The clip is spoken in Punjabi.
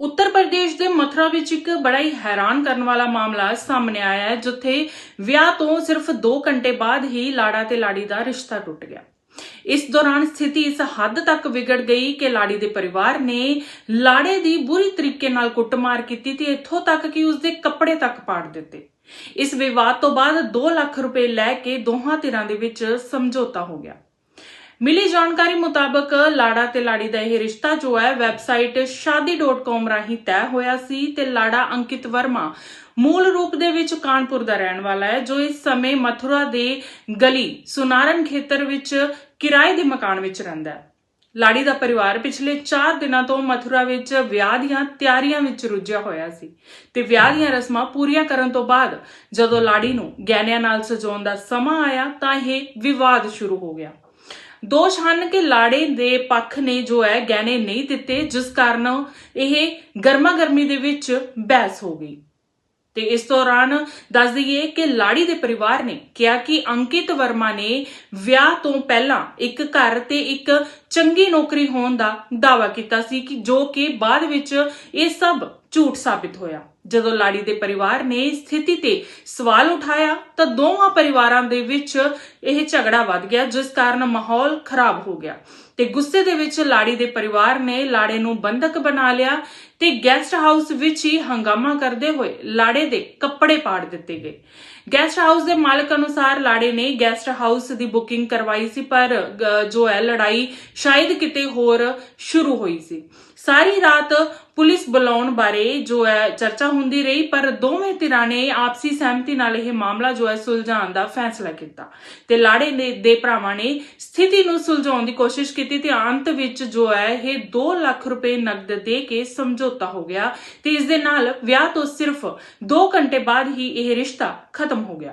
ਉੱਤਰ ਪ੍ਰਦੇਸ਼ ਦੇ ਮਥੁਰਾ ਵਿੱਚ ਇੱਕ ਬੜਾ ਹੀ ਹੈਰਾਨ ਕਰਨ ਵਾਲਾ ਮਾਮਲਾ ਸਾਹਮਣੇ ਆਇਆ ਹੈ, ਜਿੱਥੇ ਵਿਆਹ ਤੋਂ ਸਿਰਫ 2 ਘੰਟੇ ਬਾਅਦ ਹੀ ਲਾੜਾ ਤੇ ਲਾੜੀ ਦਾ ਰਿਸ਼ਤਾ ਟੁੱਟ ਗਿਆ। ਇਸ ਦੌਰਾਨ ਸਥਿਤੀ ਇਸ ਹੱਦ ਤੱਕ ਵਿਗੜ ਗਈ ਕਿ ਲਾੜੀ ਦੇ ਪਰਿਵਾਰ ਨੇ ਲਾੜੇ ਦੀ ਬੁਰੀ ਤਰੀਕੇ ਨਾਲ ਕੁੱਟਮਾਰ ਕੀਤੀ ਤੇ ਇੱਥੋਂ ਤੱਕ ਕਿ ਉਸਦੇ ਕੱਪੜੇ ਤੱਕ ਪਾੜ ਦਿੱਤੇ। ਇਸ ਵਿਵਾਦ ਤੋਂ ਬਾਅਦ 2 ਲੱਖ ਰੁਪਏ ਲੈ ਕੇ ਦੋਹਾਂ ਧਿਰਾਂ ਦੇ ਵਿੱਚ ਸਮਝੌਤਾ ਹੋ ਗਿਆ। ਮਿਲੀ ਜਾਣਕਾਰੀ ਮੁਤਾਬਕ ਲਾੜਾ ਤੇ ਲਾੜੀ ਦਾ ਇਹ ਰਿਸ਼ਤਾ ਜੋ ਹੈ, ਵੈਬਸਾਈਟ shaadi.com ਰਾਹੀਂ ਤੈਅ ਹੋਇਆ ਸੀ ਤੇ ਲਾੜਾ ਅੰਕਿਤ ਵਰਮਾ ਮੂਲ ਰੂਪ ਦੇ ਵਿੱਚ ਕਾਨਪੁਰ ਦਾ ਰਹਿਣ ਵਾਲਾ ਹੈ, ਜੋ ਇਸ ਸਮੇਂ ਮਥੁਰਾ ਦੇ ਗਲੀ ਸੁਨਾਰਨ ਖੇਤਰ ਵਿੱਚ ਕਿਰਾਏ ਦੇ ਮਕਾਨ ਵਿੱਚ ਰਹਿੰਦਾ ਹੈ। ਲਾੜੀ ਦਾ ਪਰਿਵਾਰ ਪਿਛਲੇ 4 ਦਿਨਾਂ ਤੋਂ ਮਥੁਰਾ ਵਿੱਚ ਵਿਆਹ ਦੀਆਂ ਤਿਆਰੀਆਂ ਵਿੱਚ ਰੁੱਝਿਆ ਹੋਇਆ ਸੀ ਤੇ ਵਿਆਹ ਦੀਆਂ ਰਸਮਾਂ ਪੂਰੀਆਂ ਕਰਨ ਤੋਂ ਬਾਅਦ ਜਦੋਂ ਲਾੜੀ ਨੂੰ ਗਹਿਣਿਆਂ ਨਾਲ ਸਜਾਉਣ ਦਾ ਸਮਾਂ ਆਇਆ ਤਾਂ ਇਹ ਵਿਵਾਦ ਸ਼ੁਰੂ ਹੋ ਗਿਆ। ਦੋਸ਼ ਹਨ ਕਿ ਲਾੜੇ ਦੇ ਪੱਖ ਨੇ ਜੋ ਹੈ ਗਹਿਣੇ ਨਹੀਂ ਦਿੱਤੇ, ਜਿਸ ਕਾਰਨ ਇਹ ਗਰਮਾ ਗਰਮੀ ਦੇ ਵਿੱਚ ਬਹਿਸ ਹੋ ਗਈ। ਤੇ ਇਸ ਦੌਰਾਨ ਦੱਸ ਦਈਏ ਕਿ ਲਾੜੀ ਦੇ ਪਰਿਵਾਰ ਨੇ ਕਿਹਾ ਕਿ ਅੰਕਿਤ ਵਰਮਾ ਨੇ ਵਿਆਹ ਤੋਂ ਪਹਿਲਾਂ ਇੱਕ ਘਰ ਤੇ ਇੱਕ ਚੰਗੀ ਨੌਕਰੀ ਹੋਣ ਦਾ ਦਾਅਵਾ ਕੀਤਾ ਸੀ ਕਿ ਜੋ ਕਿ ਬਾਅਦ ਵਿੱਚ ਇਹ ਸਭ ਝੂਠ ਸਾਬਿਤ ਹੋਇਆ। ਜਦੋਂ ਲਾੜੀ ਦੇ ਪਰਿਵਾਰ ਨੇ ਇਸ ਸਥਿਤੀ ਤੇ ਸਵਾਲ ਉਠਾਇਆ, ਤਾਂ ਦੋਵਾਂ ਪਰਿਵਾਰਾਂ ਦੇ ਵਿੱਚ ਇਹ ਝਗੜਾ ਵੱਧ ਗਿਆ, ਜਿਸ ਕਾਰਨ ਮਾਹੌਲ ਖਰਾਬ ਹੋ ਗਿਆ। ਤੇ ਗੁੱਸੇ ਦੇ ਵਿੱਚ ਲਾੜੀ ਦੇ ਪਰਿਵਾਰ ਨੇ ਲਾੜੇ ਨੂੰ ਬੰਧਕ ਬਣਾ ਲਿਆ ਤੇ ਗੈਸਟ ਹਾਊਸ ਵਿੱਚ ਹੀ ਹੰਗਾਮਾ ਕਰਦੇ ਹੋਏ ਲਾੜੇ ਦੇ ਕੱਪੜੇ ਪਾੜ ਦਿੱਤੇ ਗਏ। ਗੈਸਟ ਹਾਊਸ ਦੇ ਮਾਲਕ ਅਨੁਸਾਰ ਲਾੜੇ ਨੇ ਗੈਸਟ ਹਾਊਸ ਦੀ ਬੁਕਿੰਗ ਕਰਵਾਈ ਸੀ, ਪਰ ਜੋ ਹੈ ਲੜਾਈ ਸ਼ਾਇਦ ਕਿਤੇ ਹੋਰ ਸ਼ੁਰੂ ਹੋਈ ਸੀ। ਸਾਰੀ ਰਾਤ ਪੁਲਿਸ ਬੁਲਾਉਣ ਬਾਰੇ ਜੋ ਹੈ ਚਰਚਾ ਹੁੰਦੀ ਰਹੀ, ਪਰ ਦੋਵੇਂ ਧਿਰਾਂ ਨੇ ਆਪਸੀ ਸਹਿਮਤੀ ਨਾਲ ਇਹ ਮਾਮਲਾ ਜੋ ਹੈ ਸੁਲਝਾਉਣ ਦਾ ਫੈਸਲਾ ਕੀਤਾ। ਤੇ ਲਾੜੇ ਦੇ ਭਰਾਵਾਂ ਨੇ ਸਥਿਤੀ ਨੂੰ ਸੁਲਝਾਉਣ ਦੀ ਕੋਸ਼ਿਸ਼ ਕੀਤੀ ਤੇ ਅੰਤ ਵਿੱਚ ਜੋ ਹੈ ਇਹ 2 ਲੱਖ ਰੁਪਏ ਨਕਦ ਦੇ ਕੇ ਸਮਝੌਤਾ ਹੋ ਗਿਆ ਤੇ ਇਸ ਦੇ ਨਾਲ ਵਿਆਹ ਤੋਂ ਸਿਰਫ 2 ਘੰਟੇ ਬਾਅਦ ਹੀ ਇਹ ਰਿਸ਼ਤਾ ਖਤਮ ਹੋ ਗਿਆ।